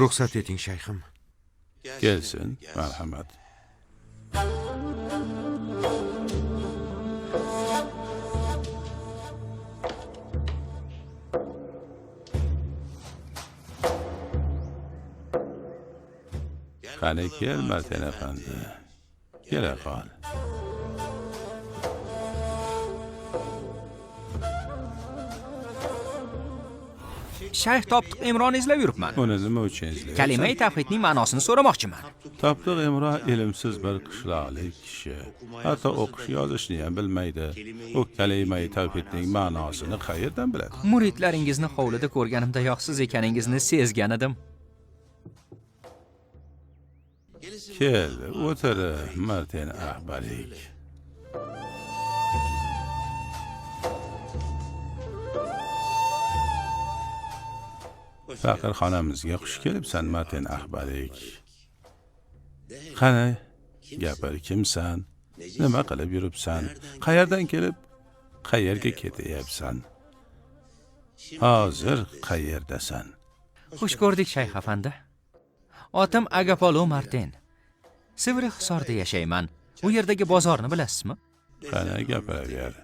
ruxsat eting shayxim kelsin marhamat qani kel martin afandi kela qol shayx toptiq imronni izlab yuribman uni nima uchun izlayapsan? Kalimai tavhidning ma'nosini so'ramoqchiman. Toptiq imro ilmsiz bir qishloqlik kishi. Hatto o'qish yozishni ham bilmaydi. U kalimai tavhidning ma'nosini qayerdan biladi? Muridlaringizni hovlida ko'rganimdayoq siz ekaningizni sezgan edim. Kel o'tir martin ahbalik faqirxonamizga xush kelibsan martin ahbalik qani gapir kimsan? Nima qilib yuribsan? Qayerdan kelib qayerga ketyapsan? Hozir qayerdasan? Xush ko'rdik shayx afandi. Otim agapolo martin. Sivri hisorda yashayman. U yerdagi bozorni bilasizmi? Qani gapiraver.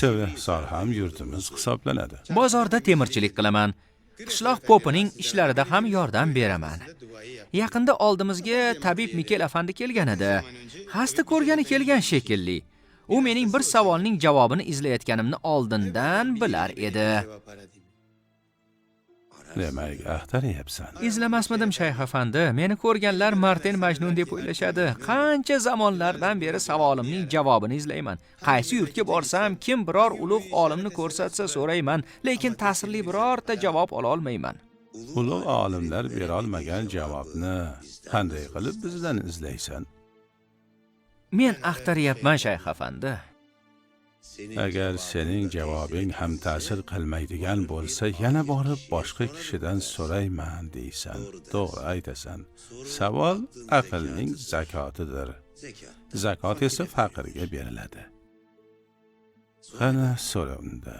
Sevhisor ham yurtimiz hisoblanadi. Bozorda temirchilik qilaman qishloq popining ishlarida ham yordam beraman. Yaqinda oldimizga tabib mikel afandi kelgan edi. Xasta ko'rgani kelgan shekilli. U mening bir savolning javobini izlayotganimni oldindan bilar edi. Demak axtaryapsan izlamasmidim shayx afandi. Meni ko'rganlar martin majnun deb o'ylashadi. Qancha zamonlardan beri savolimning javobini izlayman. Qaysi yurtga borsam kim biror ulug' olimni ko'rsatsa so'rayman lekin ta'sirli birorta javob ololmayman. Ulug' olimlar berolmagan javobni qanday qilib bizdan izlaysan? Men axtaryapman shayx afandi agar sening javobing ham ta'sir qilmaydigan bo'lsa yana borib boshqa kishidan so'rayman deysan. To'g'ri aytasan. Savol aqlning zakotidir. Zakot esa faqirga beriladi. Qani so'ra unda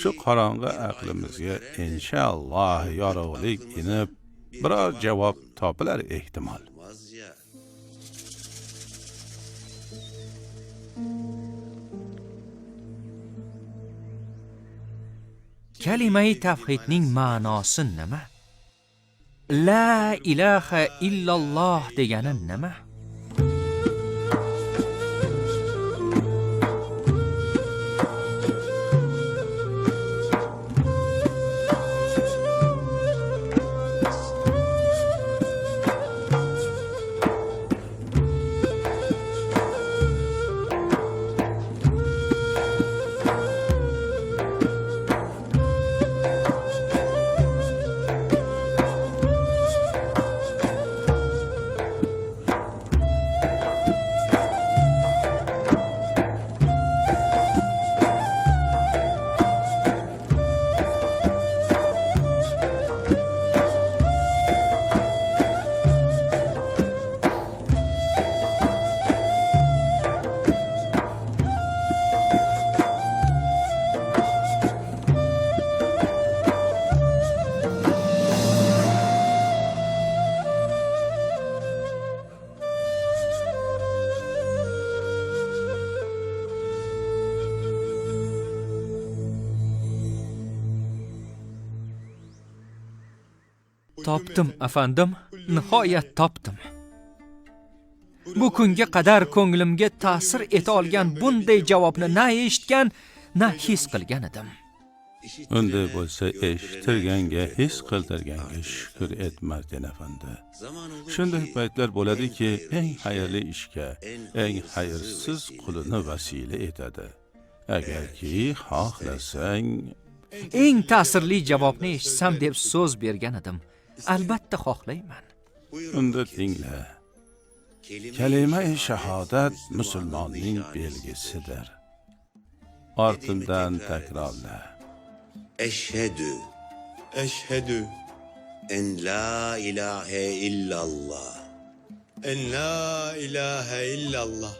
shu qorong'i aqlimizga inshaalloh yorug'lik inib biror javob topilar ehtimol kalimai tavhidning ma'nosi nima? La ilaha illalloh degani nima? Topdim afandim nihoyat topdim. Bu kunga qadar ko'nglimga ta'sir eta olgan bunday javobni na eshitgan na his qilgan edim. Unday bo'lsa eshittirganga his qildirganga shukur et martin afandi. Shunday paytlar bo'ladiki eng xayrli ishga eng xayrsiz qulini vasila etadi. Agarki xohlasang. Eng ta'sirli javobni eshitsam deb so'z bergan edim albatta xohlayman. Unda tingla kalimai shahodat musulmonning belgisidir. Ortimdan takrorla. Ashhadu ashhadu en la ilaha illalloh en la ilaha illalloh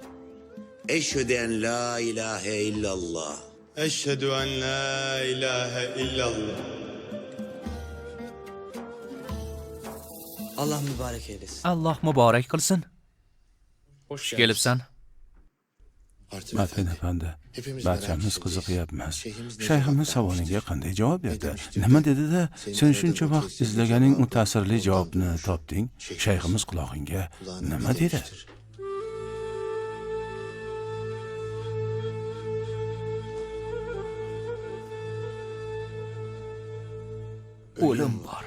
ashhadu an la ilaha illalloh ashhadu an la ilaha illalloh Allah mübarek eylesin. alloh muborak qilsin xush kelibsan Matn efendi, barchamiz qiziqyapmiz. Shayximiz savoliga qanday javob berdi? Nima dedi-da, sen shuncha vaqt izlaganing u ta'sirli javobni topding. Shayximiz qulog'ingga nima dedi? o'lim bor